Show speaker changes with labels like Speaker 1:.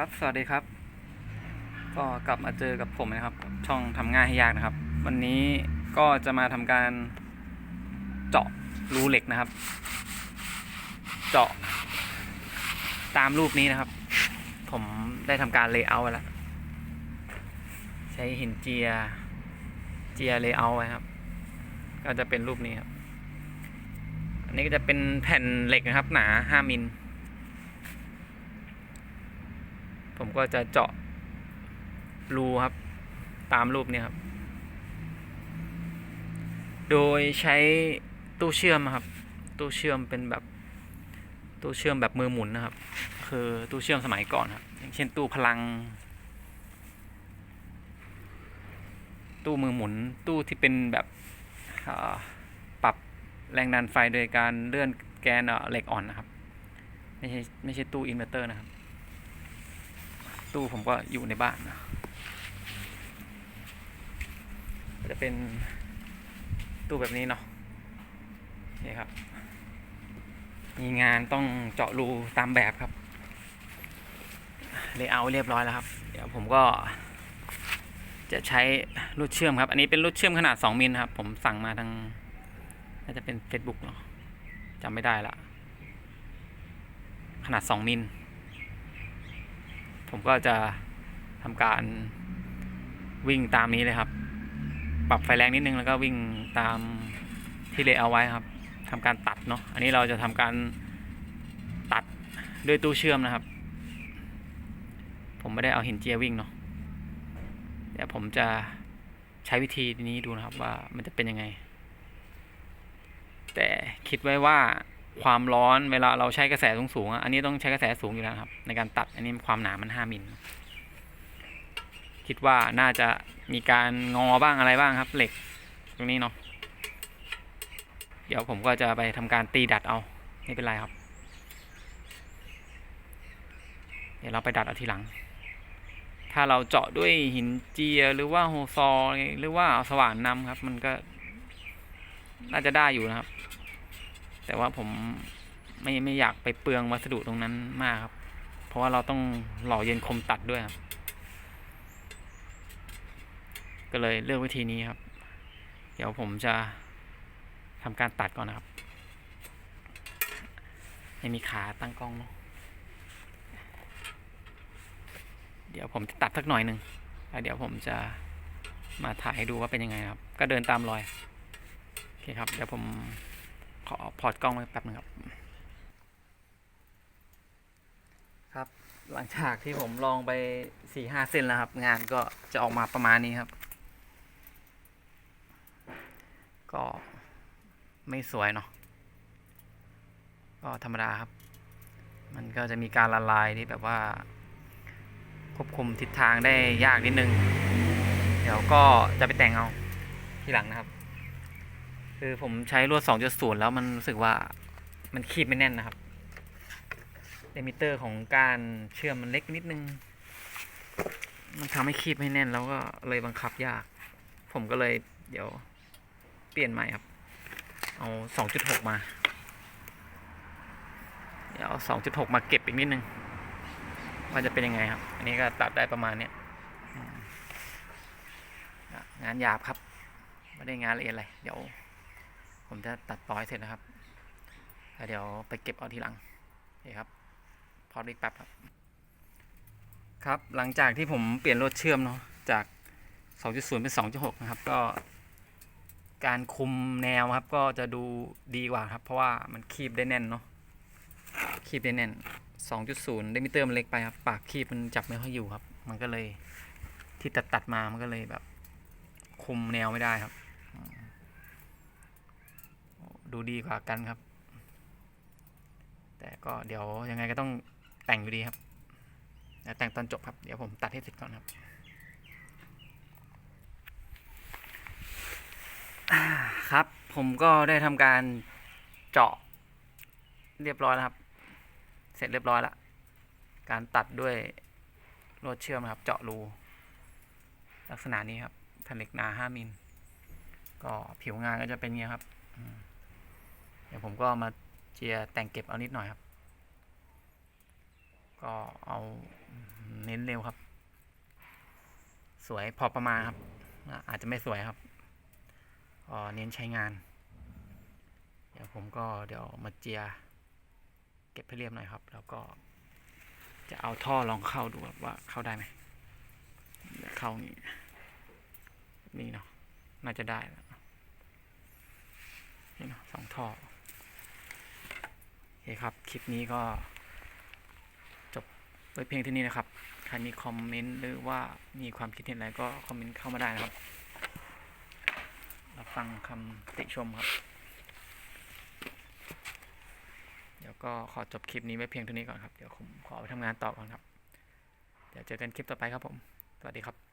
Speaker 1: ครับ สวัสดีครับ ก็กลับมาเจอกับผมนะครับ ช่องทำง่ายให้ยากนะครับ วันนี้ก็จะมาทำการเจาะรูเหล็กนะครับ เจาะตามรูปนี้นะครับ ผมได้ทำการเลเยอร์แล้ว ใช้หินเจีย เจียเลเยอร์ไว้ครับ ก็จะเป็นรูปนี้ครับ อันนี้ก็จะเป็นแผ่นเหล็กนะครับ หนาห้ามิล ผมก็จะเจาะรูครับ ตามรูปนี้ครับ โดยใช้ตู้เชื่อมครับ ตู้เชื่อมเป็นแบบตู้เชื่อมแบบมือหมุนนะครับ คือตู้เชื่อมสมัยก่อนครับ อย่างเช่นตู้พลัง ตู้มือหมุนตู้ที่เป็นแบบปรับแรงดันไฟโดยการเลื่อนแกนเอ่อเหล็กอ่อนนะครับ ไม่ใช่ไม่ใช่ตู้อินเวอร์เตอร์นะครับ ตู้ผมก็อยู่ในบ้านนะจะเป็นตู้แบบนี้เนาะนี่ครับ มีงานต้องเจาะรูตามแบบครับเลเยอร์เรียบร้อยแล้วครับ เดี๋ยวผมก็ จะใช้รูดเชื่อมครับ อันนี้เป็นรูดเชื่อมขนาด 2 มิลครับ ผมสั่งมาทางน่าจะเป็น Facebook เนาะจำไม่ได้ละ ขนาด 2 มิล ผมก็จะทำการวิ่งตามนี้เลยครับ ปรับไฟแรงนิดนึงแล้วก็วิ่งตามที่เลเอาไว้ครับทำการตัดเนาะอันนี้เราจะทำการตัดด้วยตู้เชื่อมนะครับ ผมไม่ได้เอาหินเจียวิ่งเนาะเดี๋ยวผมจะใช้วิธีนี้ดูนะครับว่ามันจะเป็นยังไง แต่คิดไว้ว่า ความร้อนเวลาเราใช้กระแสสูงๆอะอันนี้ต้องใช้กระแสสูงอยู่แล้วครับ ในการตัดอันนี้ความหนามันห้ามิลคิดว่าน่าจะมีการงอบ้างอะไรบ้างครับ เหล็กตรงนี้เนาะเดี๋ยวผมก็จะไปทำการตีดัดเอาไม่เป็นไรครับ เดี๋ยวเราไปดัดเอาทีหลัง ถ้าเราเจาะด้วยหินเจียหรือว่าโฮซอหรือว่าเอาสว่านนำครับ มันก็น่าจะได้อยู่นะครับ แต่ว่าผมไม่ไม่อยากไปเปลืองวัสดุตรงนั้นมากครับ เพราะว่าเราต้องหล่อเย็นคมตัดด้วยครับ ก็เลยเลือกวิธีนี้ครับ เดี๋ยวผมจะทำการตัดก่อนนะครับให้มีขาตั้งกล้องเนาะเดี๋ยวผมจะตัดสักหน่อยหนึ่งแล้วเดี๋ยวผมจะมาถ่ายให้ดูว่าเป็นยังไงครับ ก็เดินตามรอย โอเคครับ เดี๋ยวผม ขอพอร์ตกล้องไว้แป๊บนึงครับ ครับ หลังจากที่ผมลองไปสี่ห้าเส้นแล้วครับ งานก็จะออกมาประมาณนี้ครับ ก็ไม่สวยเนาะ ก็ธรรมดาครับ มันก็จะมีการละลายที่แบบว่า ควบคุมทิศทางได้ยากนิดนึง เดี๋ยวก็จะไปแต่งเอาทีหลังนะครับ คือผมใช้ลวด 2.0 แล้วมันรู้สึกว่ามันคีบไม่แน่นนะครับเดมิเตอร์ของการเชื่อมมันเล็กนิดนึง มันทำให้คีบไม่แน่นแล้วก็เลยบังคับยาก ผมก็เลยเดี๋ยวเปลี่ยนใหม่ครับ เอา 2.6 มา เดี๋ยวเอา 2.6 มาเก็บอีกนิดนึงว่าจะเป็นยังไงครับ อันนี้ก็ตัดได้ประมาณเนี้ยงานหยาบครับ ไม่ได้งานละเอียดอะไร เดี๋ยว ผมจะตัดต่อให้เสร็จนะครับแล้วเดี๋ยวไปเก็บเอาทีหลังโอเครับ พอดีแป๊บครับ ครับหลังจากที่ผมเปลี่ยนรถเชื่อมเนาะจาก 2.0 เป็น 2.6 นะครับ ก็ การคุมแนวครับ ก็จะดูดีกว่าครับ เพราะว่ามันคีบได้แน่นเนาะคีบได้แน่น 2.0เดมิเตอร์มันเล็กไปครับ ปากคีบมันจับไม่ค่อยอยู่ครับ มันก็เลยที่ตัดตัดมามันก็เลยแบบ คุมแนวไม่ได้ครับ ดูดีกว่ากันครับ แต่ก็เดี๋ยวยังไงก็ต้องแต่งอยู่ดีครับแต่งตอนจบครับ เดี๋ยวผมตัดให้เสร็จก่อนครับครับผมก็ได้ทำการเจาะเรียบร้อยแล้วครับ เสร็จเรียบร้อยและการตัดด้วยลวดเชื่อมครับ เจาะรูลักษณะนี้ครับแผ่นเหล็กหนาห้ามิลก็ผิวงานก็จะเป็นเงี้ยครับ ดี๋ยวผมก็มาเจียแต่งเก็บเอานิดหน่อยครับ ก็เอาเน้นเร็วครับ สวยพอประมาณครับอาจจะไม่สวยครับก็เน้นใช้งาน เดี๋ยวผมก็เดี๋ยวมาเจีย เก็บให้เรียบหน่อยครับ แล้วก็ จะเอาท่อลองเข้าดูครับว่าเข้าได้ไหมเข้านี่นี่เนาะน่าจะได้แล้วนี่เนาะสองท่อ เคครับ คลิปนี้ก็จบไว้เพียงเที่านี้นะครับ ใครมีคอมเมนต์หรือว่ามีความคิดเห็นอะไรก็คอมเมนต์เข้ามาได้นะครับ รับฟังคำติชมครับ เดี๋ยวก็ขอจบคลิปนี้ไว้เพียงเท่านี้ก่อนครับ เดี๋ยวผมขอไปทำงานต่อก่อนครับ เดี๋ยวเจอกันคลิปต่อไปครับผม สวัสดีครับ